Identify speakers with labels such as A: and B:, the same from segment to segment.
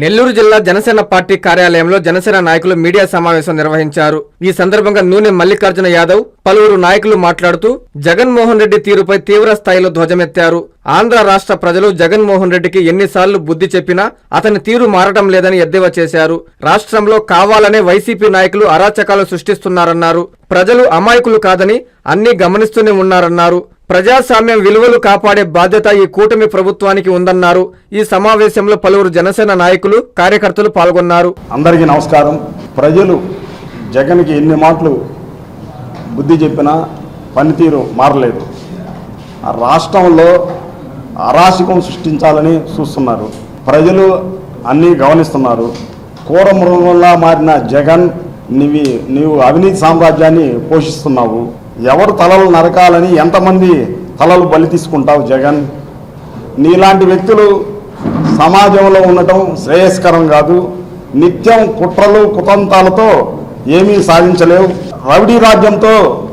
A: నెల్లూరు జిల్లా జనసేన పార్టీ కార్యాలయంలో జనసేన నాయకులు మీడియా సమావేశం నిర్వహించారు. ఈ సందర్భంగా నూనె మల్లికార్జున యాదవ్ పలువురు నాయకులు మాట్లాడుతూ జగన్మోహన్ రెడ్డి తీరుపై తీవ్ర స్థాయిలో ధ్వజమెత్తారు. ఆంధ్ర రాష్ట్ర ప్రజలు జగన్మోహన్ రెడ్డికి ఎన్నిసార్లు బుద్ధి చెప్పినా అతని తీరు మారటం లేదని ఎద్దేవా చేశారు. రాష్ట్రంలో కావాలనే వైసీపీ నాయకులు అరాచకాలు సృష్టిస్తున్నారన్నారు. ప్రజలు అమాయకులు కాదని అన్నీ గమనిస్తూనే ఉన్నారన్నారు. ప్రజాస్వామ్యం విలువలు కాపాడే బాధ్యత ఈ కూటమి ప్రభుత్వానికి ఉందన్నారు. ఈ సమావేశంలో పలువురు జనసేన నాయకులు కార్యకర్తలు పాల్గొన్నారు.
B: అందరికీ నమస్కారం. ప్రజలు జగన్కి ఎన్ని మాటలు బుద్ధి చెప్పినా పనితీరు మారలేదు. రాష్ట్రంలో అరాచకం సృష్టించాలని చూస్తున్నారు. ప్రజలు అన్నీ గమనిస్తున్నారు. కూర మృగంలా మారిన జగన్ నీవి నీవు అవినీతి సామ్రాజ్యాన్ని పోషిస్తున్నావు. ఎవరు తలలు నరకాలని ఎంతమంది తలలు బలి తీసుకుంటావు జగన్? నీలాంటి వ్యక్తులు సమాజంలో ఉండటం శ్రేయస్కరం కాదు. నిత్యం కుట్రలు కుతంతాలతో ఏమీ సాధించలేవు. రౌడీ రాజ్యంతో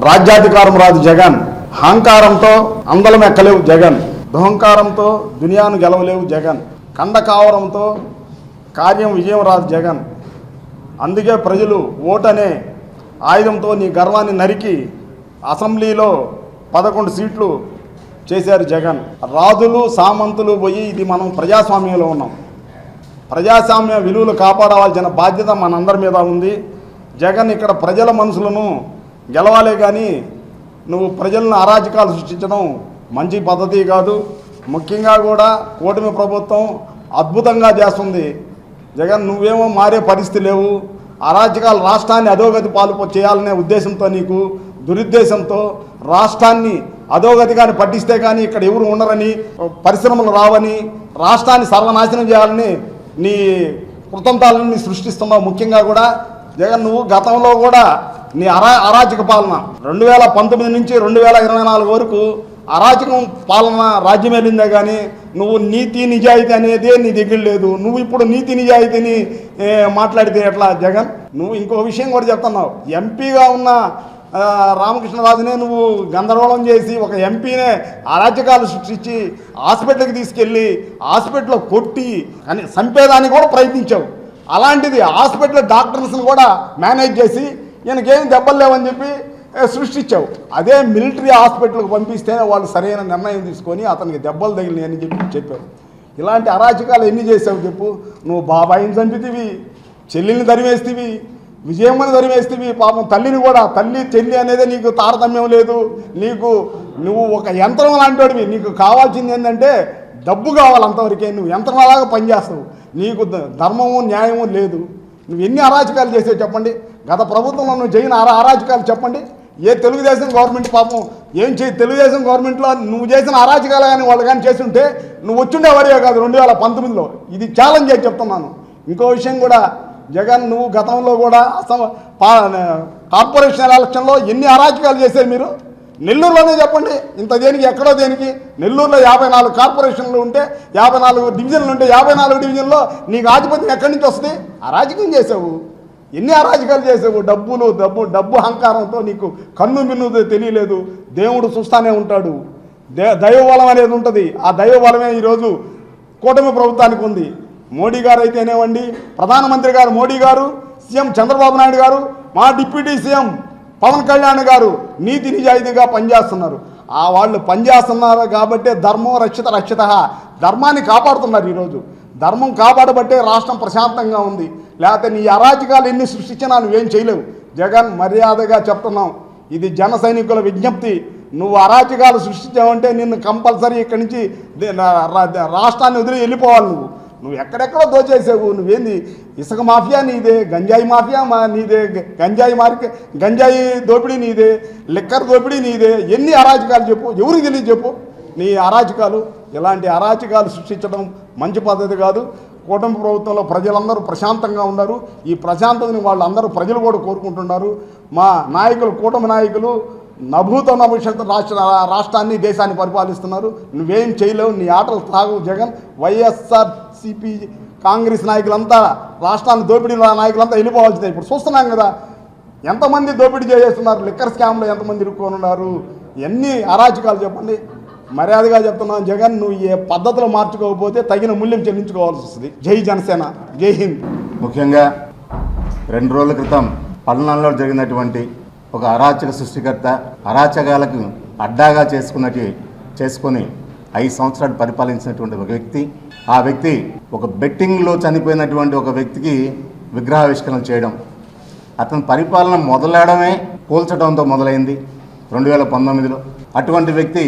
B: రాజ్యాధికారం రాదు జగన్. అహంకారంతో అందలం ఎక్కలేవు జగన్. దుహంకారంతో దునియాను గెలవలేవు జగన్. కండకావరంతో కార్యం విజయం రాదు జగన్. అందుకే ప్రజలు ఓటనే ఆయుధంతో నీ గర్వాన్ని నరికి అసెంబ్లీలో పదకొండు సీట్లు చేశారు జగన్. రాజులు సామంతులు పోయి ఇది మనం ప్రజాస్వామ్యంలో ఉన్నాం. ప్రజాస్వామ్య విలువలు కాపాడవలసిన బాధ్యత మనందరి మీద ఉంది. జగన్ ఇక్కడ ప్రజల మనసులను గెలవాలే కానీ నువ్వు ప్రజలను అరాజకాలు సృష్టించడం మంచి పద్ధతి కాదు. ముఖ్యంగా కూడా కూటమి ప్రభుత్వం అద్భుతంగా చేస్తుంది. జగన్ నువ్వేమో మారే పరిస్థితి లేవు. అరాచకాలు రాష్ట్రాన్ని అధోగతి పాలు చేయాలనే ఉద్దేశంతో నీకు దురుద్దేశంతో రాష్ట్రాన్ని అధోగతిగాని పట్టిస్తే కానీ ఇక్కడ ఎవరు ఉండరని పరిశ్రమలు రావని రాష్ట్రాన్ని సర్వనాశనం చేయాలని నీ కృతంతాలను నీ సృష్టిస్తున్నావు. ముఖ్యంగా కూడా జగన్ నువ్వు గతంలో కూడా నీ అరా అరాచక పాలన. రెండు వేల పంతొమ్మిది నుంచి రెండు వేల ఇరవై నాలుగు వరకు అరాచకం పాలన రాజ్యం వెళ్ళిందే కానీ నువ్వు నీతి నిజాయితీ అనేది నీ దగ్గర లేదు. నువ్వు ఇప్పుడు నీతి నిజాయితీని మాట్లాడితే ఎట్లా జగన్? నువ్వు ఇంకో విషయం కూడా చెప్తున్నావు. ఎంపీగా ఉన్న రామకృష్ణరాజునే నువ్వు గందరగోళం చేసి ఒక ఎంపీనే అరాచకాలు సృష్టించి హాస్పిటల్కి తీసుకెళ్ళి హాస్పిటల్లో కొట్టి అని చంపేదానికి కూడా ప్రయత్నించావు. అలాంటిది హాస్పిటల్ డాక్టర్స్ని కూడా మేనేజ్ చేసి ఈయనకేం దెబ్బలు లేవని చెప్పి సృష్టించావు. అదే మిలిటరీ హాస్పిటల్కి పంపిస్తేనే వాళ్ళు సరైన నిర్ణయం తీసుకొని అతనికి దెబ్బలు తగిలినాయి అని చెప్పి చెప్పావు ఇలాంటి అరాచకాలు ఎన్ని చేసావు చెప్పు? నువ్వు బాబాయిని చంపితివి చెల్లిని తరివేస్తేవి విజయమ్మని తరివేస్తేవి పాపం తల్లిని కూడా తల్లి చెల్లి అనేది నీకు తారతమ్యం లేదు. నీకు నువ్వు ఒక యంత్రం లాంటివాడివి. నీకు కావాల్సింది ఏంటంటే డబ్బు కావాలి అంతవరకే. నువ్వు యంత్రంలాగా పనిచేస్తావు. నీకు ధర్మము న్యాయము లేదు. నువ్వు ఎన్ని అరాచకాలు చేసావు చెప్పండి? గత ప్రభుత్వంలో నువ్వు చేయని అరా అరాచకాలు చెప్పండి. ఏ తెలుగుదేశం గవర్నమెంట్ పాపం ఏం చేయి? తెలుగుదేశం గవర్నమెంట్లో నువ్వు చేసిన అరాచకాలు కానీ వాళ్ళు కానీ చేస్తుంటే నువ్వు వచ్చుండేవాడివే కాదు రెండు వేల పంతొమ్మిదిలో. ఇది ఛాలెంజ్ చేసి చెప్తున్నాను. ఇంకో విషయం కూడా జగన్ నువ్వు గతంలో కూడా అసమ కార్పొరేషన్ ఎలక్షన్లో ఎన్ని అరాచకాలు చేశారు మీరు? నెల్లూరులోనే చెప్పండి. ఇంత దేనికి ఎక్కడో దేనికి? నెల్లూరులో యాభై నాలుగు కార్పొరేషన్లు ఉంటే యాభై నాలుగు డివిజన్లు ఉంటే యాభై నాలుగు డివిజన్లో నీకు ఆధిపత్యం ఎక్కడి నుంచి వస్తుంది? అరాజకం చేసావు ఎన్ని అరాజకాలు చేసావు? డబ్బులు డబ్బు డబ్బు అహంకారంతో నీకు కన్ను మిన్ను తెలియలేదు. దేవుడు చూస్తానే ఉంటాడు. దే దైవబలం అనేది ఉంటుంది. ఆ దైవబలమే ఈరోజు కూటమి ప్రభుత్వానికి ఉంది. మోడీ గారు అయితేనేవ్వండి ప్రధానమంత్రి గారు మోడీ గారు సీఎం చంద్రబాబు నాయుడు గారు మా డిప్యూటీ సీఎం పవన్ కళ్యాణ్ గారు నీతి నిజాయితీగా పనిచేస్తున్నారు. ఆ వాళ్ళు పనిచేస్తున్నారు కాబట్టే ధర్మం రక్షిత రక్షిత. ధర్మాన్ని కాపాడుతున్నారు ఈరోజు. ధర్మం కాపాడబట్టే రాష్ట్రం ప్రశాంతంగా ఉంది. లేకపోతే నీ అరాచకాలు ఎన్ని సృష్టించినా నువ్వేం చేయలేవు. జగన్ మర్యాదగా చెప్తున్నాం. ఇది జన సైనికుల విజ్ఞప్తి. నువ్వు అరాచకాలు సృష్టించావంటే నిన్ను కంపల్సరీ ఇక్కడి నుంచి రాష్ట్రాన్ని వదిలి వెళ్ళిపోవాలి నువ్వు. నువ్వు ఎక్కడెక్కడో దోచేసావు. నువ్వేంది? ఇసుక మాఫియా నీదే గంజాయి మాఫియా మా నీదే గంజాయి మార్కె గంజాయి దోపిడీ నీదే లిక్కర్ దోపిడీ నీదే. ఎన్ని అరాచకాలు చెప్పు ఎవరికి తెలియదు చెప్పు. నీ అరాచకాలు ఇలాంటి అరాచకాలు సృష్టించడం మంచి పద్ధతి కాదు. కూటమి ప్రభుత్వంలో ప్రజలందరూ ప్రశాంతంగా ఉన్నారు. ఈ ప్రశాంతతని వాళ్ళందరూ ప్రజలు కూడా కోరుకుంటున్నారు. మా నాయకులు కూటమి నాయకులు నభూత నభవిష్యత్ రాష్ట్ర రాష్ట్రాన్ని దేశాన్ని పరిపాలిస్తున్నారు. నువ్వేం చేయలేవు. నీ ఆటలు తాగు జగన్. వైఎస్ఆర్ సిపి కాంగ్రెస్ నాయకులంతా రాష్ట్రాన్ని దోపిడీ నాయకులంతా వెళ్ళిపోవాల్సిందే. ఇప్పుడు చూస్తున్నాం కదా ఎంతమంది దోపిడీ చేస్తున్నారు లిక్కర్ స్కామ్లో ఎంతమంది ఇరుక్కొని ఉన్నారు ఎన్ని అరాచకాలు చెప్పండి. మర్యాదగా చెప్తున్నాను జగన్ నువ్వు ఏ పద్ధతిలో మార్చుకోకపోతే తగిన మూల్యం చెల్లించుకోవాల్సి వస్తుంది. జై జనసేన. జై హింద్.
C: ముఖ్యంగా రెండు రోజుల క్రితం పల్నాడులో జరిగినటువంటి ఒక అరాచక సృష్టికర్త అరాచకాలకు అడ్డాగా చేసుకున్నట్టు చేసుకొని ఐదు సంవత్సరాలు పరిపాలించినటువంటి ఒక వ్యక్తి. ఆ వ్యక్తి ఒక బెట్టింగ్లో చనిపోయినటువంటి ఒక వ్యక్తికి విగ్రహావిష్కరణ చేయడం. అతని పరిపాలన మొదలడమే పోల్చడంతో మొదలైంది. రెండు వేల పంతొమ్మిదిలో. అటువంటి వ్యక్తి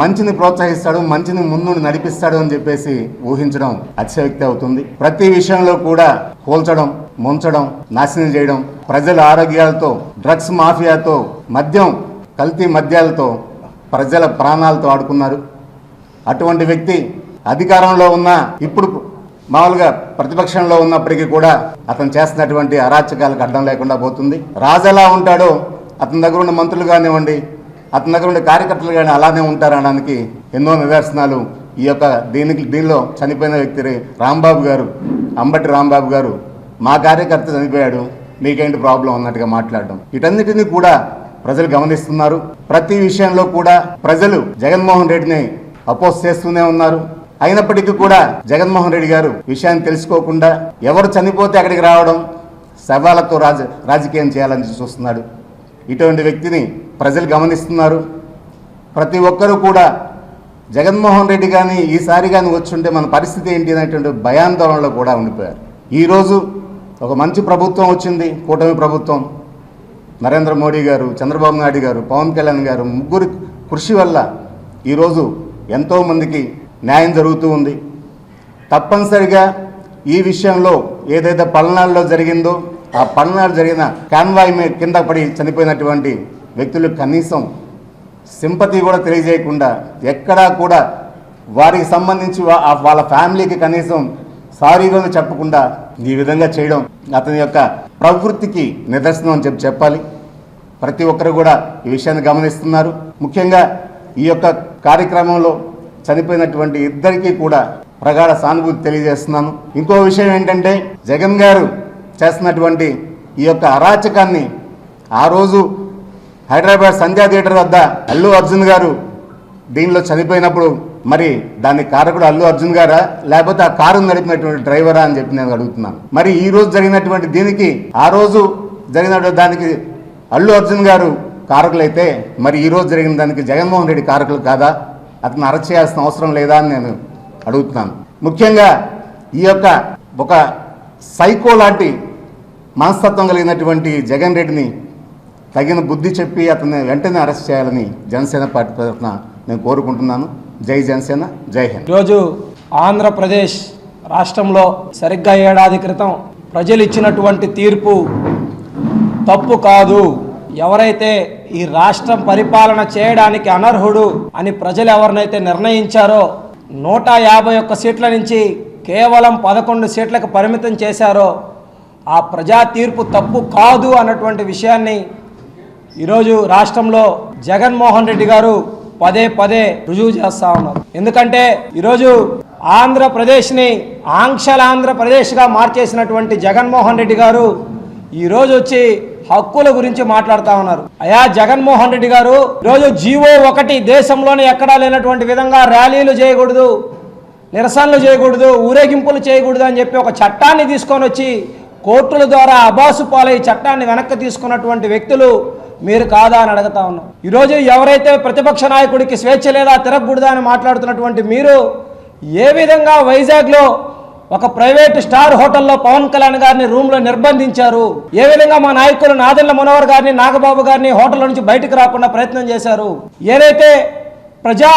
C: మంచిని ప్రోత్సహిస్తాడు మంచిని ముందు నడిపిస్తాడు అని చెప్పేసి ఊహించడం అతిశయోక్తి అవుతుంది. ప్రతి విషయంలో కూడా పోల్చడం ముంచడం నాశనం చేయడం ప్రజల ఆరోగ్యాలతో డ్రగ్స్ మాఫియాతో మద్యం కల్తీ మద్యాలతో ప్రజల ప్రాణాలతో ఆడుకున్నారు. అటువంటి వ్యక్తి అధికారంలో ఉన్న ఇప్పుడు మామూలుగా ప్రతిపక్షంలో ఉన్నప్పటికీ కూడా అతను చేస్తున్నటువంటి అరాచకాలకు అడ్డం లేకుండా పోతుంది. రాజు ఎలా ఉంటాడో అతని దగ్గర ఉన్న మంత్రులు కానివ్వండి అతని దగ్గర ఉండే కార్యకర్తలు కానీ అలానే ఉంటారనడానికి ఎన్నో నిదర్శనాలు ఈ యొక్క దీనికి దీనిలో చనిపోయిన వ్యక్తి రాంబాబు గారు అంబటి రాంబాబు గారు. మా కార్యకర్త చనిపోయాడు మీకేంటి ప్రాబ్లం అన్నట్టుగా మాట్లాడడం. వీటన్నిటిని కూడా ప్రజలు గమనిస్తున్నారు. ప్రతి విషయంలో కూడా ప్రజలు జగన్మోహన్ రెడ్డిని అపోజ్ చేస్తూనే ఉన్నారు. అయినప్పటికీ కూడా జగన్మోహన్ రెడ్డి గారు విషయాన్ని తెలుసుకోకుండా ఎవరు చనిపోతే అక్కడికి రావడం శవాలతో రాజ రాజకీయం చేయాలని చూస్తున్నాడు. ఇటువంటి వ్యక్తిని ప్రజలు గమనిస్తున్నారు. ప్రతి ఒక్కరూ కూడా జగన్మోహన్ రెడ్డి కానీ ఈసారి కానీ వచ్చుంటే మన పరిస్థితి ఏంటి అనేటువంటి భయాందోళనలో కూడా ఉండిపోయారు. ఈరోజు ఒక మంచి ప్రభుత్వం వచ్చింది కూటమి ప్రభుత్వం. నరేంద్ర మోడీ గారు చంద్రబాబు నాయుడు గారు పవన్ కళ్యాణ్ గారు ముగ్గురి కృషి వల్ల ఈరోజు ఎంతోమందికి న్యాయం జరుగుతూ ఉంది. తప్పనిసరిగా ఈ విషయంలో ఏదైతే పల్నాడులో జరిగిందో ఆ పల్నాడు జరిగిన కాన్వాయ్ మీద కింద పడి చనిపోయినటువంటి వ్యక్తులు కనీసం సింపతి కూడా తెలియజేయకుండా ఎక్కడా కూడా వారికి సంబంధించి వాళ్ళ ఫ్యామిలీకి కనీసం సారీగా చెప్పకుండా ఈ విధంగా చేయడం అతని యొక్క ప్రవృత్తికి నిదర్శనం అని చెప్పి చెప్పాలి. ప్రతి ఒక్కరు కూడా ఈ విషయాన్ని గమనిస్తున్నారు. ముఖ్యంగా ఈ యొక్క కార్యక్రమంలో చనిపోయినటువంటి ఇద్దరికీ కూడా ప్రగాఢ సానుభూతి తెలియజేస్తున్నాను. ఇంకో విషయం ఏంటంటే జగన్ గారు చేస్తున్నటువంటి ఈ యొక్క అరాచకాన్ని ఆ రోజు హైదరాబాద్ సంధ్యా థియేటర్ వద్ద అల్లు అర్జున్ గారు దీనిలో చనిపోయినప్పుడు మరి దాని కారకుడు అల్లు అర్జున్ గారా? లేకపోతే ఆ కారు నడిపినటువంటి డ్రైవరా అని చెప్పి నేను అడుగుతున్నాను. మరి ఈ రోజు జరిగినటువంటి దీనికి ఆ రోజు జరిగినటువంటి దానికి అల్లు అర్జున్ గారు కారకులైతే మరి ఈ రోజు జరిగిన దానికి జగన్మోహన్ రెడ్డి కారకులు కాదా? అతను అరెస్ట్ చేయాల్సిన అవసరం లేదా అని నేను అడుగుతున్నాను. ముఖ్యంగా ఈ యొక్క ఒక సైకో లాంటి మనస్తత్వం కలిగినటువంటి జగన్ రెడ్డిని తగిన బుద్ధి చెప్పి అతన్ని వెంటనే అరెస్ట్ చేయాలని జనసేన పార్టీ తరఫున నేను కోరుకుంటున్నాను. జై జనసేన జై హింద్.
D: ఈరోజు ఆంధ్రప్రదేశ్ రాష్ట్రంలో సరిగ్గా ఏడాది క్రితం ప్రజలు ఇచ్చినటువంటి తీర్పు తప్పు కాదు. ఎవరైతే ఈ రాష్ట్రం పరిపాలన చేయడానికి అనర్హుడు అని ప్రజలు ఎవరినైతే నిర్ణయించారో నూట యాభై ఒక్క సీట్ల నుంచి కేవలం పదకొండు సీట్లకు పరిమితం చేశారో ఆ ప్రజా తీర్పు తప్పు కాదు అన్నటువంటి విషయాన్ని ఈరోజు రాష్ట్రంలో జగన్మోహన్ రెడ్డి గారు పదే పదే రుజువు చేస్తా ఉన్నారు. ఎందుకంటే ఈరోజు ఆంధ్రప్రదేశ్ని ఆంక్షల ఆంధ్రప్రదేశ్గా మార్చేసినటువంటి జగన్మోహన్ రెడ్డి గారు ఈరోజు వచ్చి హక్కుల గురించి మాట్లాడుతా ఉన్నారు. అయా జగన్మోహన్ రెడ్డి గారు ఈరోజు జీవో ఒకటి దేశంలోనే ఎక్కడా లేనటువంటి విధంగా ర్యాలీలు చేయకూడదు నిరసనలు చేయకూడదు ఊరేగింపులు చేయకూడదు అని చెప్పి ఒక చట్టాన్ని తీసుకొని వచ్చి కోర్టుల ద్వారా అబాసు పాలై చట్టాన్ని వెనక్కి తీసుకున్నటువంటి వ్యక్తులు మీరు కాదా అని అడుగుతా ఉన్నాం. ఈరోజు ఎవరైతే ప్రతిపక్ష నాయకుడికి స్వేచ్ఛ లేదా తిరగకూడదా అని మాట్లాడుతున్నటువంటి మీరు ఏ విధంగా వైజాగ్లో ఒక ప్రైవేట్ స్టార్ హోటల్లో పవన్ కళ్యాణ్ గారిని రూమ్లో నిర్బంధించారు ఏ విధంగా మా నాయకులు నాదెళ్ళ మునవర్ గారిని నాగబాబు గారిని హోటల్ నుంచి బయటకు రాకుండా ప్రయత్నం చేశారు ఏదైతే ప్రజా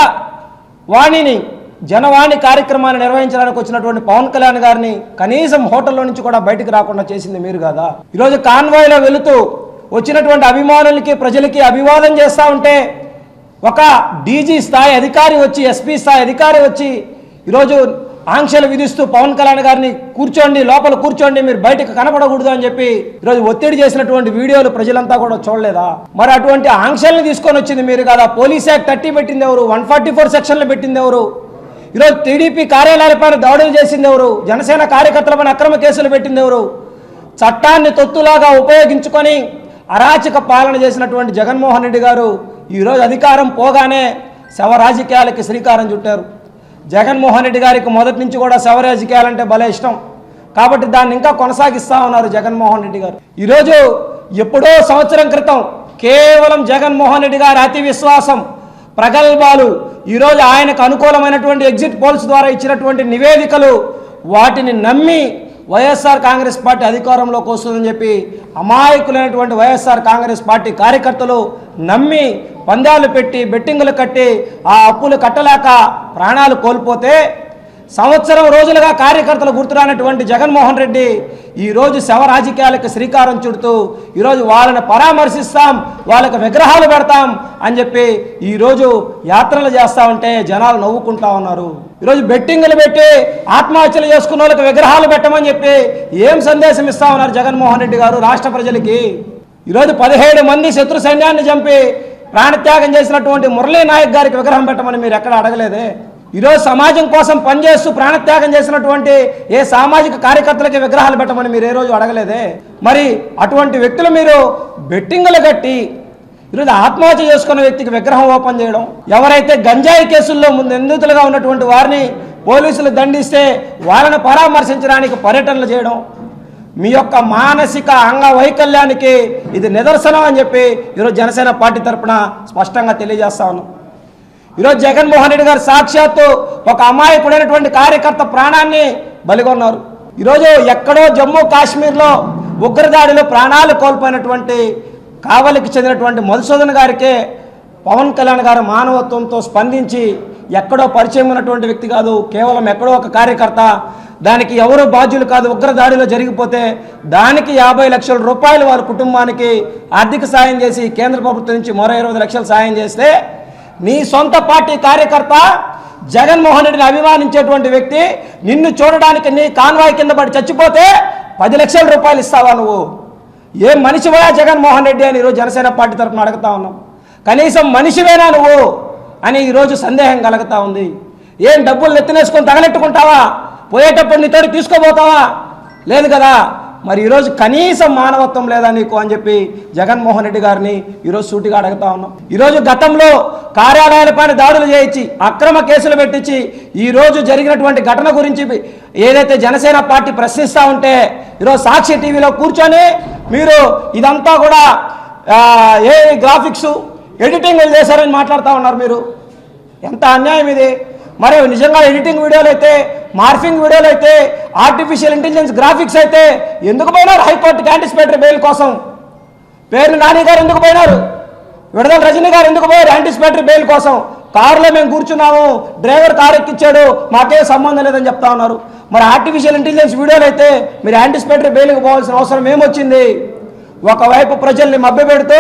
D: వాణిని జనవాణి కార్యక్రమాన్ని నిర్వహించడానికి వచ్చినటువంటి పవన్ కళ్యాణ్ గారిని కనీసం హోటల్లో నుంచి కూడా బయటకు రాకుండా చేసింది మీరు కదా? ఈరోజు కాన్వాయ్లో వెళుతూ వచ్చినటువంటి అభిమానులకి ప్రజలకి అభివాదం చేస్తూ ఉంటే ఒక డీజీ స్థాయి అధికారి వచ్చి ఎస్పీ స్థాయి అధికారి వచ్చి ఈరోజు ఆంక్షలు విధిస్తూ పవన్ కళ్యాణ్ గారిని కూర్చోండి లోపల కూర్చోండి మీరు బయటకు కనపడకూడదు అని చెప్పి ఈరోజు ఒత్తిడి చేసినటువంటి వీడియోలు ప్రజలంతా కూడా చూడలేదా? మరి అటువంటి ఆంక్షల్ని తీసుకొని వచ్చింది మీరు కదా? పోలీస్ యాక్ట్ థర్టీ పెట్టింది ఎవరు? వన్ ఫార్టీ ఫోర్ సెక్షన్లు పెట్టింది ఎవరు? ఈరోజు టీడీపీ కార్యాలయాలపైన దాడులు చేసింది ఎవరు? జనసేన కార్యకర్తలపైన అక్రమ కేసులు పెట్టింది ఎవరు? చట్టాన్ని తొత్తులాగా ఉపయోగించుకొని అరాచక పాలన చేసినటువంటి జగన్మోహన్ రెడ్డి గారు ఈరోజు అధికారం పోగానే శవ రాజకీయాలకి శ్రీకారం చుట్టారు. జగన్మోహన్ రెడ్డి గారికి మొదటి నుంచి కూడా శవ రాజకీయాలంటే భలే ఇష్టం. కాబట్టి దాన్ని ఇంకా కొనసాగిస్తా ఉన్నారు జగన్మోహన్ రెడ్డి గారు. ఈరోజు ఎప్పుడో సంవత్సరం క్రితం కేవలం జగన్మోహన్ రెడ్డి గారి అతి విశ్వాసం ప్రగల్భాలు ఈరోజు ఆయనకు అనుకూలమైనటువంటి ఎగ్జిట్ పోల్స్ ద్వారా ఇచ్చినటువంటి నివేదికలు వాటిని నమ్మి వైఎస్ఆర్ కాంగ్రెస్ పార్టీ అధికారంలోకి వస్తుందని చెప్పి అమాయకులైనటువంటి వైఎస్ఆర్ కాంగ్రెస్ పార్టీ కార్యకర్తలు నమ్మి పందాలు పెట్టి బెట్టింగులు కట్టి ఆ అప్పులు కట్టలేక ప్రాణాలు కోల్పోతే సంవత్సరం రోజులుగా కార్యకర్తలు గుర్తురానటువంటి జగన్మోహన్ రెడ్డి ఈరోజు శవ రాజకీయాలకు శ్రీకారం చుడుతూ ఈరోజు వాళ్ళని పరామర్శిస్తాం వాళ్ళకి విగ్రహాలు పెడతాం అని చెప్పి ఈరోజు యాత్రలు చేస్తా ఉంటే జనాలు నవ్వుకుంటా ఉన్నారు. ఈరోజు బెట్టింగులు పెట్టి ఆత్మహత్యలు చేసుకున్న వాళ్ళకి విగ్రహాలు పెట్టమని చెప్పి ఏం సందేశం ఇస్తా ఉన్నారు జగన్మోహన్ రెడ్డి గారు రాష్ట్ర ప్రజలకి? ఈరోజు పదిహేడు మంది శత్రు సైన్యాన్ని చంపి ప్రాణత్యాగం చేసినటువంటి మురళీ నాయక్ గారికి విగ్రహం పెట్టమని మీరు ఎక్కడ అడగలేదే? ఈరోజు సమాజం కోసం పనిచేస్తూ ప్రాణత్యాగం చేసినటువంటి ఏ సామాజిక కార్యకర్తలకి విగ్రహాలు పెట్టమని మీరు ఏ రోజు అడగలేదే? మరి అటువంటి వ్యక్తులు మీరు బెట్టింగులు కట్టి ఈరోజు ఆత్మహత్య చేసుకున్న వ్యక్తికి విగ్రహం ఓపెన్ చేయడం ఎవరైతే గంజాయి కేసుల్లో ముందు నిందితులుగా ఉన్నటువంటి వారిని పోలీసులు దండిస్తే వారిని పరామర్శించడానికి పర్యటనలు చేయడం మీ యొక్క మానసిక అంగవైకల్యానికి ఇది నిదర్శనం అని చెప్పి ఈరోజు జనసేన పార్టీ తరఫున స్పష్టంగా తెలియజేస్తా ఉన్నాం. ఈరోజు జగన్మోహన్ రెడ్డి గారు సాక్షాత్తు ఒక అమాయకుడైనటువంటి కార్యకర్త ప్రాణాన్ని బలిగొన్నారు. ఈరోజు ఎక్కడో జమ్మూ కాశ్మీర్లో ఉగ్రదాడిలో ప్రాణాలు కోల్పోయినటువంటి కావలికి చెందినటువంటి మధుసూదన్ గారికే పవన్ కళ్యాణ్ గారు మానవత్వంతో స్పందించి ఎక్కడో పరిచయం ఉన్నటువంటి వ్యక్తి కాదు కేవలం ఎక్కడో ఒక కార్యకర్త. దానికి ఎవరు బాధ్యులు కాదు ఉగ్రదాడిలో జరిగిపోతే దానికి యాభై లక్షల రూపాయలు వారి కుటుంబానికి ఆర్థిక సాయం చేసి కేంద్ర ప్రభుత్వం నుంచి మరో ఇరవై లక్షలు సాయం చేస్తే నీ సొంత పార్టీ కార్యకర్త జగన్మోహన్ రెడ్డిని అభిమానించేటువంటి వ్యక్తి నిన్ను చూడడానికి నీ కాన్వాయ్ కింద పడి చచ్చిపోతే పది లక్షల రూపాయలు ఇస్తావా నువ్వు? ఏ మనిషివయా జగన్మోహన్ రెడ్డి అని ఈరోజు జనసేన పార్టీ తరఫున అడుగుతా ఉన్నాం. కనీసం మనిషివేనా నువ్వు అని ఈరోజు సందేహం కలుగుతా ఉంది. ఏం డబ్బులు నెత్తినేసుకొని తగలెట్టుకుంటావా? పోయేటప్పుడు నీతో తీసుకోబోతావా? లేదు కదా? మరి ఈరోజు కనీసం మానవత్వం లేదా నీకు అని చెప్పి జగన్మోహన్ రెడ్డి గారిని ఈరోజు సూటిగా అడుగుతా ఉన్నాం. ఈరోజు గతంలో కార్యాలయాలపైన దాడులు చేయించి అక్రమ కేసులు పెట్టించి ఈరోజు జరిగినటువంటి ఘటన గురించి ఏదైతే జనసేన పార్టీ ప్రశ్నిస్తూ ఉంటే ఈరోజు సాక్షి టీవీలో కూర్చొని మీరు ఇదంతా కూడా ఏ గ్రాఫిక్స్ ఎడిటింగ్ చేశారని మాట్లాడుతూ ఉన్నారు మీరు. ఎంత అన్యాయం ఇది? మరి నిజంగా ఎడిటింగ్ వీడియోలు అయితే మార్ఫింగ్ వీడియోలు అయితే ఆర్టిఫిషియల్ ఇంటెలిజెన్స్ గ్రాఫిక్స్ అయితే ఎందుకు పోయినారు? హైకోర్టుకి యాంటిసిపేటరీ బెయిల్ కోసం. పేర్లు నాని గారు ఎందుకు పోయినారు? విడదల రజనీ గారు ఎందుకు పోయారు? యాంటిసిపేటరీ బెయిల్ కోసం. కారులో మేము కూర్చున్నాము డ్రైవర్ కారు ఎక్కిచ్చాడు మాకేం సంబంధం లేదని చెప్తా ఉన్నారు. మరి ఆర్టిఫిషియల్ ఇంటెలిజెన్స్ వీడియోలు అయితే మీరు యాంటిసిపేటరీ బెయిల్కి పోవాల్సిన అవసరం ఏమొచ్చింది? ఒకవైపు ప్రజల్ని మభ్యపెడుతూ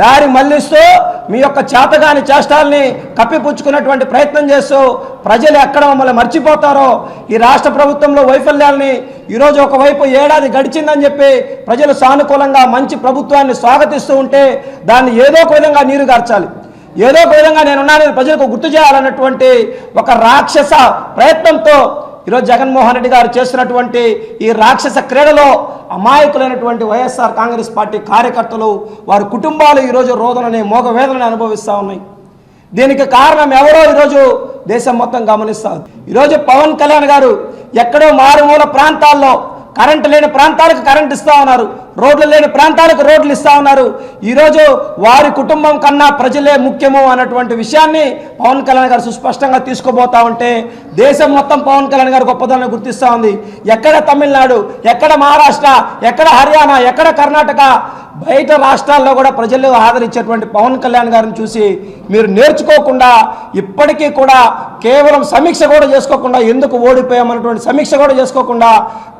D: దారి మళ్ళిస్తూ మీ యొక్క చేతగాని చేష్టాల్ని కప్పిపుచ్చుకున్నటువంటి ప్రయత్నం చేస్తూ ప్రజలు ఎక్కడ మమ్మల్ని మర్చిపోతారో ఈ రాష్ట్ర ప్రభుత్వంలో వైఫల్యాల్ని ఈరోజు ఒకవైపు ఏడాది గడిచిందని చెప్పి ప్రజలు సానుకూలంగా మంచి ప్రభుత్వాన్ని స్వాగతిస్తూ ఉంటే దాన్ని ఏదో ఒక విధంగా నీరు గార్చాలి. ఏదో ఒక విధంగా నేనున్నానని ప్రజలకు గుర్తు చేయాలన్నటువంటి ఒక రాక్షస ప్రయత్నంతో ఈరోజు జగన్మోహన్ రెడ్డి గారు చేస్తున్నటువంటి ఈ రాక్షస క్రీడలో అమాయకులైనటువంటి వైఎస్ఆర్ కాంగ్రెస్ పార్టీ కార్యకర్తలు వారి కుటుంబాలు ఈరోజు రోదనని మోగవేదనని అనుభవిస్తూ ఉన్నాయి. దీనికి కారణం ఎవరో ఈరోజు దేశం మొత్తం గమనిస్తారు. ఈరోజు పవన్ కళ్యాణ్ గారు ఎక్కడో మారుమూల ప్రాంతాల్లో కరెంటు లేని ప్రాంతాలకు కరెంట్ ఇస్తా ఉన్నారు. రోడ్లు లేని ప్రాంతాలకు రోడ్లు ఇస్తా ఉన్నారు. ఈరోజు వారి కుటుంబం కన్నా ప్రజలే ముఖ్యము అన్నటువంటి విషయాన్ని పవన్ కళ్యాణ్ గారు సుస్పష్టంగా తీసుకుపోతా ఉంటే దేశం మొత్తం పవన్ కళ్యాణ్ గారు గొప్పదనం గుర్తిస్తూ ఉంది. ఎక్కడ తమిళనాడు ఎక్కడ మహారాష్ట్ర ఎక్కడ హర్యానా ఎక్కడ కర్ణాటక బయట రాష్ట్రాల్లో కూడా ప్రజలు ఆదరించేటువంటి పవన్ కళ్యాణ్ గారిని చూసి మీరు నేర్చుకోకుండా ఇప్పటికీ కూడా కేవలం సమీక్ష కూడా చేసుకోకుండా ఎందుకు ఓడిపోయామన్నటువంటి సమీక్ష కూడా చేసుకోకుండా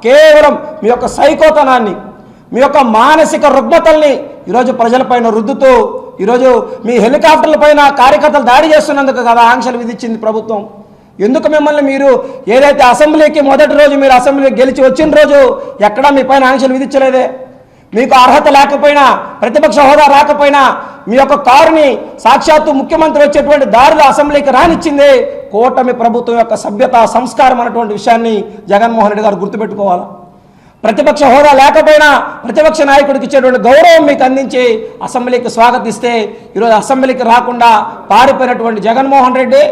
D: కేవలం మీ యొక్క సైకోతనాన్ని మీ యొక్క మానసిక రుగ్మతల్ని ఈరోజు ప్రజలపైన రుద్దుతూ ఈరోజు మీ హెలికాప్టర్ల పైన కార్యకర్తలు దాడి చేస్తున్నందుకు కదా ఆంక్షలు విధించింది ప్రభుత్వం. ఎందుకు మిమ్మల్ని మీరు ఏదైతే అసెంబ్లీకి మొదటి రోజు మీరు అసెంబ్లీ గెలిచి వచ్చిన రోజు ఎక్కడా మీ పైన ఆంక్షలు విధించలేదే? మీకు అర్హత లేకపోయినా ప్రతిపక్ష హోదా రాకపోయినా మీ యొక్క కారుని సాక్షాత్తు ముఖ్యమంత్రి వచ్చేటువంటి దారులు అసెంబ్లీకి రానిచ్చింది కూటమి ప్రభుత్వం యొక్క సభ్యత సంస్కారం అన్నటువంటి విషయాన్ని జగన్మోహన్ రెడ్డి గారు గుర్తుపెట్టుకోవాలి? ప్రతిపక్ష హోదా లేకపోయినా ప్రతిపక్ష నాయకుడికి ఇచ్చేటువంటి గౌరవం మీకు అందించి అసెంబ్లీకి స్వాగతిస్తే ఈరోజు అసెంబ్లీకి రాకుండా పారిపోయినటువంటి జగన్మోహన్ రెడ్డి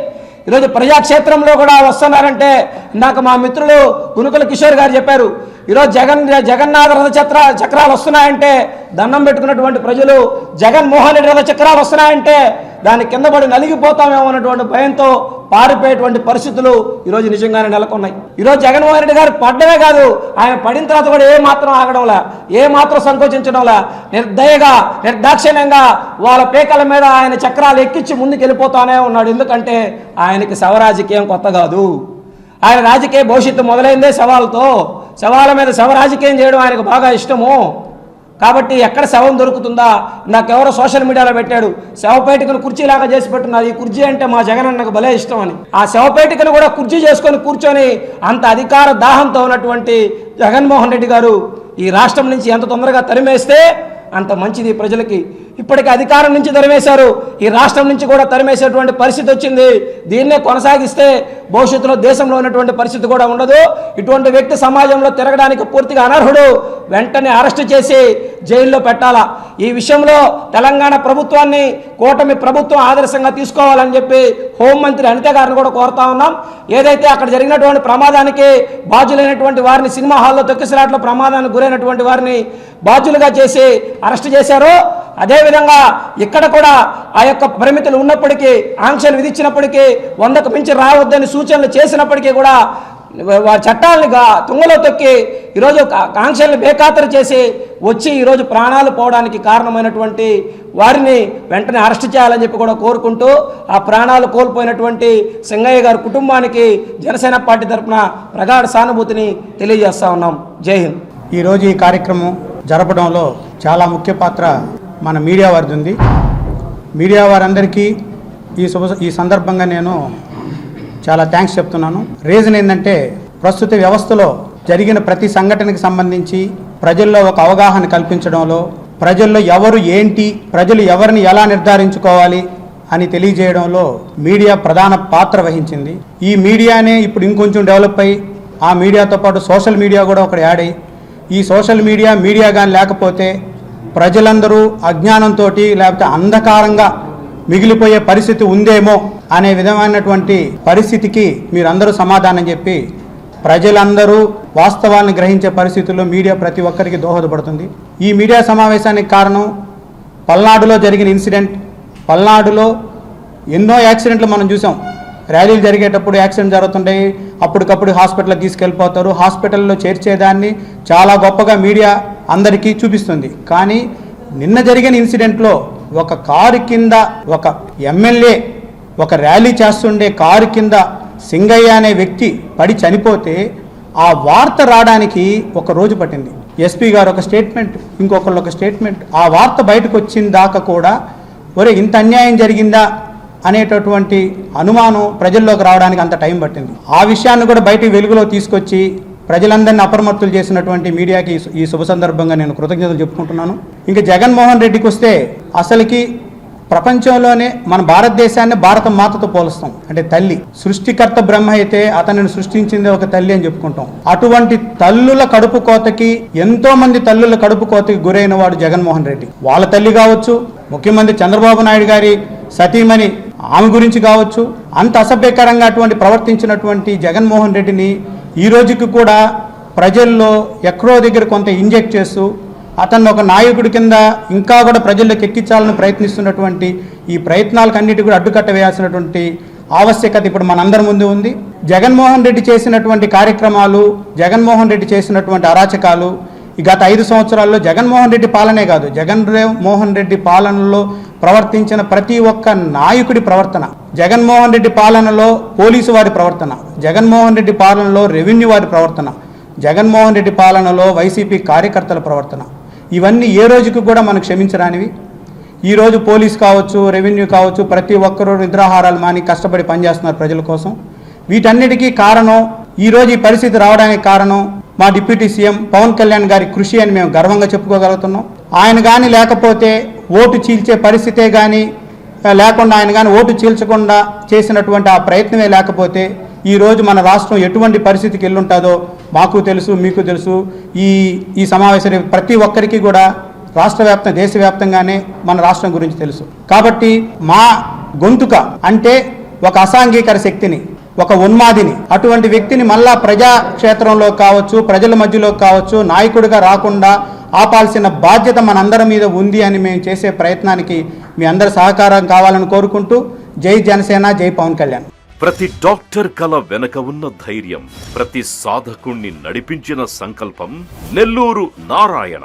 D: ఈరోజు ప్రజాక్షేత్రంలో కూడా వస్తున్నారంటే ఇందాక మా మిత్రులు గునుకుల కిషోర్ గారు చెప్పారు ఈరోజు జగన్ జగన్నాథ రథ చక్ర చక్రాలు వస్తున్నాయంటే దండం పెట్టుకున్నటువంటి ప్రజలు జగన్మోహన్ రెడ్డి రథ చక్రాలు వస్తున్నాయంటే దాని కింద పడి నలిగిపోతామేమో అన్నటువంటి భయంతో పారిపోయేటువంటి పరిస్థితులు ఈరోజు నిజంగానే నెలకొన్నాయి. ఈరోజు జగన్మోహన్ రెడ్డి గారు పడ్డమే కాదు ఆయన పడిన తర్వాత కూడా ఏ మాత్రం ఆగడంలా ఏ మాత్రం సంకోచించడంలా నిర్దయగా నిర్దాక్షిణ్యంగా వాళ్ళ పేకల మీద ఆయన చక్రాలు ఎక్కించి ముందుకు వెళ్ళిపోతానే ఉన్నాడు. ఎందుకంటే ఆయనకి శవరాజకీయం కొత్త కాదు. ఆయన రాజకీయ భవిష్యత్తు మొదలైందే సవాల్తో శవాల మీద శవ రాజకీయం చేయడం ఆయనకు బాగా ఇష్టము. కాబట్టి ఎక్కడ శవం దొరుకుతుందా? నాకెవరో సోషల్ మీడియాలో పెట్టాడు. శవపేటికను కుర్చీలాగా చేసి పెట్టున్నారు. ఈ కుర్చీ అంటే మా జగన్ అన్నకు భలే ఇష్టం అని. ఆ శవపేటికను కూడా కుర్చీ చేసుకొని కూర్చొని అంత అధికార దాహంతో ఉన్నటువంటి జగన్మోహన్ రెడ్డి గారు ఈ రాష్ట్రం నుంచి ఎంత తొందరగా తరిమేస్తే అంత మంచిది ప్రజలకి. ఇప్పటికి అధికారం నుంచి తరిమేశారు. ఈ రాష్ట్రం నుంచి కూడా తరిమేసేటువంటి పరిస్థితి వచ్చింది. దీన్నే కొనసాగిస్తే భవిష్యత్తులో దేశంలో ఉన్నటువంటి పరిస్థితి కూడా ఉండదు. ఇటువంటి వ్యక్తి సమాజంలో తిరగడానికి పూర్తిగా అనర్హుడు. వెంటనే అరెస్ట్ చేసి జైల్లో పెట్టాలా. ఈ విషయంలో తెలంగాణ ప్రభుత్వాన్ని కూటమి ప్రభుత్వం ఆదర్శంగా తీసుకోవాలని చెప్పి హోంమంత్రి అనిత గారిని కూడా కోరుతా ఉన్నాం. ఏదైతే అక్కడ జరిగినటువంటి ప్రమాదానికి బాధ్యులైనటువంటి వారిని సినిమా హాల్లో తొక్కిసలాట్లో ప్రమాదానికి గురైనటువంటి వారిని బాధ్యులుగా చేసి అరెస్ట్ చేశారో అదేవిధంగా ఇక్కడ కూడా ఆ యొక్క పరిమితులు ఉన్నప్పటికీ ఆంక్షలు విధించినప్పటికీ వందకు మించి రావద్దని సూచనలు చేసినప్పటికీ కూడా వారి చట్టాలను తుంగలో తొక్కి ఈరోజు ఆంక్షల్ని బేఖాతరు చేసి వచ్చి ఈరోజు ప్రాణాలు పోవడానికి కారణమైనటువంటి వారిని వెంటనే అరెస్ట్ చేయాలని చెప్పి కూడా కోరుకుంటూ ఆ ప్రాణాలు కోల్పోయినటువంటి సింగయ్య గారి కుటుంబానికి జనసేన పార్టీ తరఫున ప్రగాఢ సానుభూతిని తెలియజేస్తా ఉన్నాం. జై హింద్.
E: ఈరోజు ఈ కార్యక్రమం జరపడంలో చాలా ముఖ్య పాత్ర మన మీడియా వారిది ఉంది. మీడియా వారందరికీ ఈ శుభ ఈ సందర్భంగా నేను చాలా థ్యాంక్స్ చెప్తున్నాను. రీజన్ ఏంటంటే ప్రస్తుత వ్యవస్థలో జరిగిన ప్రతి సంఘటనకి సంబంధించి ప్రజల్లో ఒక అవగాహన కల్పించడంలో ప్రజల్లో ఎవరు ఏంటి ప్రజలు ఎవరిని ఎలా నిర్ధారించుకోవాలి అని తెలియజేయడంలో మీడియా ప్రధాన పాత్ర వహించింది. ఈ మీడియానే ఇప్పుడు ఇంకొంచెం డెవలప్ అయ్యి ఆ మీడియాతో పాటు సోషల్ మీడియా కూడా ఒకటి యాడ్ అయ్యి ఈ సోషల్ మీడియా మీడియా కానీ లేకపోతే ప్రజలందరూ అజ్ఞానంతో లేకపోతే అంధకారంగా మిగిలిపోయే పరిస్థితి ఉందేమో అనే విధమైనటువంటి పరిస్థితికి మీరందరూ సమాధానం చెప్పి ప్రజలందరూ వాస్తవాలను గ్రహించే పరిస్థితుల్లో మీడియా ప్రతి ఒక్కరికి దోహదపడుతుంది. ఈ మీడియా సమావేశానికి కారణం పల్నాడులో జరిగిన ఇన్సిడెంట్. పల్నాడులో ఎన్నో యాక్సిడెంట్లు మనం చూసాం. ర్యాలీలు జరిగేటప్పుడు యాక్సిడెంట్ జరుగుతుంటాయి. అప్పటికప్పుడు హాస్పిటల్కి తీసుకెళ్ళిపోతారు. హాస్పిటల్లో చేర్చేదాన్ని చాలా గొప్పగా మీడియా అందరికీ చూపిస్తుంది. కానీ నిన్న జరిగిన ఇన్సిడెంట్లో ఒక కారు కింద ఒక ఎమ్మెల్యే ఒక ర్యాలీ చేస్తుండే కారు కింద సింగయ్య అనే వ్యక్తి పడి చనిపోతే ఆ వార్త రావడానికి ఒక రోజు పట్టింది. ఎస్పీ గారు ఒక స్టేట్మెంట్ ఇంకొకళ్ళు ఒక స్టేట్మెంట్. ఆ వార్త బయటకు వచ్చిన దాకా కూడా ఒరే ఇంత అన్యాయం జరిగిందా? అనేటటువంటి అనుమానం ప్రజల్లోకి రావడానికి అంత టైం పట్టింది. ఆ విషయాన్ని కూడా బయటికి వెలుగులో తీసుకొచ్చి ప్రజలందరినీ అప్రమత్తులు చేసినటువంటి మీడియాకి ఈ శుభ సందర్భంగా నేను కృతజ్ఞతలు చెప్పుకుంటున్నాను. ఇంకా జగన్మోహన్ రెడ్డికి వస్తే అసలుకి ప్రపంచంలోనే మన భారతదేశాన్ని భారత మాతతో పోలుస్తాం. అంటే తల్లి. సృష్టికర్త బ్రహ్మ అయితే అతనిని సృష్టించింది ఒక తల్లి అని చెప్పుకుంటాం. అటువంటి తల్లుల కడుపు కోతకి ఎంతో మంది తల్లుల కడుపు కోతకి గురైన వాడు జగన్మోహన్ రెడ్డి. వాళ్ళ తల్లి కావచ్చు ముఖ్యమంత్రి చంద్రబాబు నాయుడు గారి సతీమణి ఆమె గురించి కావచ్చు అంత అసభ్యకరంగా అటువంటి ప్రవర్తించినటువంటి జగన్మోహన్ రెడ్డిని ఈ రోజుకి కూడా ప్రజల్లో ఎక్కడో దగ్గర కొంత ఇంజెక్ట్ చేస్తూ అతన్ని ఒక నాయకుడి కింద ఇంకా కూడా ప్రజల్లోకి ఎక్కించాలని ప్రయత్నిస్తున్నటువంటి ఈ ప్రయత్నాలకన్నిటి కూడా అడ్డుకట్ట వేయాల్సినటువంటి ఆవశ్యకత ఇప్పుడు మనందరి ముందు ఉంది. జగన్మోహన్ రెడ్డి చేసినటువంటి కార్యక్రమాలు జగన్మోహన్ రెడ్డి చేసినటువంటి అరాచకాలు గత ఐదు సంవత్సరాల్లో జగన్మోహన్ రెడ్డి పాలనే కాదు జగన్ మోహన్ రెడ్డి పాలనలో ప్రవర్తించిన ప్రతి ఒక్క నాయకుడి ప్రవర్తన జగన్మోహన్ రెడ్డి పాలనలో పోలీసు వారి ప్రవర్తన జగన్మోహన్ రెడ్డి పాలనలో రెవెన్యూ వారి ప్రవర్తన జగన్మోహన్ రెడ్డి పాలనలో వైసీపీ కార్యకర్తల ప్రవర్తన ఇవన్నీ ఏ రోజుకి కూడా మనకు క్షమించరానివి. ఈరోజు పోలీస్ కావచ్చు రెవెన్యూ కావచ్చు ప్రతి ఒక్కరూ నిద్రాహారాలు మాని కష్టపడి పనిచేస్తున్నారు ప్రజల కోసం. వీటన్నిటికీ కారణం ఈరోజు ఈ పరిస్థితి రావడానికి కారణం మా డిప్యూటీ సీఎం పవన్ కళ్యాణ్ గారి కృషి అని మేము గర్వంగా చెప్పుకోగలుగుతున్నాం. ఆయన కానీ లేకపోతే ఓటు చీల్చే పరిస్థితే కానీ లేకుండా ఆయన కానీ ఓటు చీల్చకుండా చేసినటువంటి ఆ ప్రయత్నమే లేకపోతే ఈరోజు మన రాష్ట్రం ఎటువంటి పరిస్థితికి వెళ్ళుంటుందో మాకు తెలుసు మీకు తెలుసు. ఈ ఈ సమావేశం ప్రతి ఒక్కరికి కూడా రాష్ట్ర వ్యాప్తం దేశవ్యాప్తంగానే మన రాష్ట్రం గురించి తెలుసు. కాబట్టి మా గొంతుక అంటే ఒక అసాంఘికర శక్తిని ఒక ఉన్మాదిని. అటువంటి వ్యక్తిని మళ్ళా ప్రజాక్షేత్రంలో కావచ్చు ప్రజల మధ్యలో కావచ్చు నాయకుడిగా రాకుండా ఆపాల్సిన బాధ్యత మనందరి మీద ఉంది అని మేము చేసే ప్రయత్నానికి మీ అందరి సహకారం కావాలని కోరుకుంటూ జై జనసేన జై పవన్ కళ్యాణ్.
F: ప్రతి డాక్టర్ కల వెనక ఉన్న ధైర్యం ప్రతి సాధకుణ్ణి నడిపించిన సంకల్పం నెల్లూరు నారాయణ.